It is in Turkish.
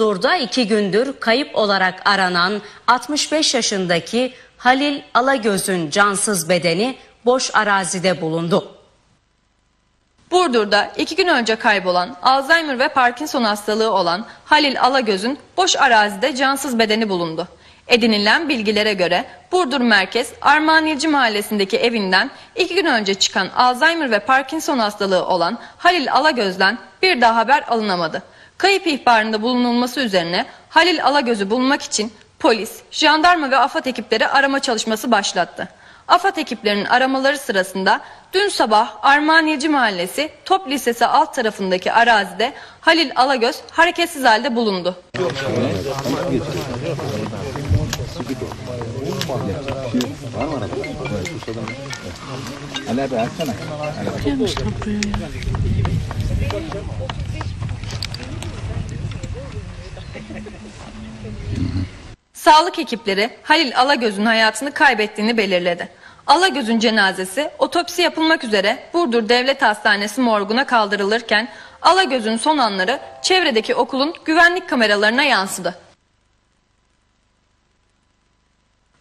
Burdur'da iki gündür kayıp olarak aranan 65 yaşındaki Halil Alagöz'ün cansız bedeni boş arazide bulundu. Burdur'da iki gün önce kaybolan Alzheimer ve Parkinson hastalığı olan Halil Alagöz'ün boş arazide cansız bedeni bulundu. Edinilen bilgilere göre Burdur Merkez Armaniyeci Mahallesi'ndeki evinden iki gün önce çıkan Alzheimer ve Parkinson hastalığı olan Halil Alagöz'den bir daha haber alınamadı. Kayıp ihbarında bulunulması üzerine Halil Alagöz'ü bulmak için polis, jandarma ve AFAD ekipleri arama çalışması başlattı. AFAD ekiplerinin aramaları sırasında dün sabah Armaniyeci Mahallesi Top Lisesi alt tarafındaki arazide Halil Alagöz hareketsiz halde bulundu. Sağlık ekipleri Halil Alagöz'ün hayatını kaybettiğini belirledi. Alagöz'ün cenazesi otopsi yapılmak üzere Burdur Devlet Hastanesi morguna kaldırılırken Alagöz'ün son anları çevredeki okulun güvenlik kameralarına yansıdı.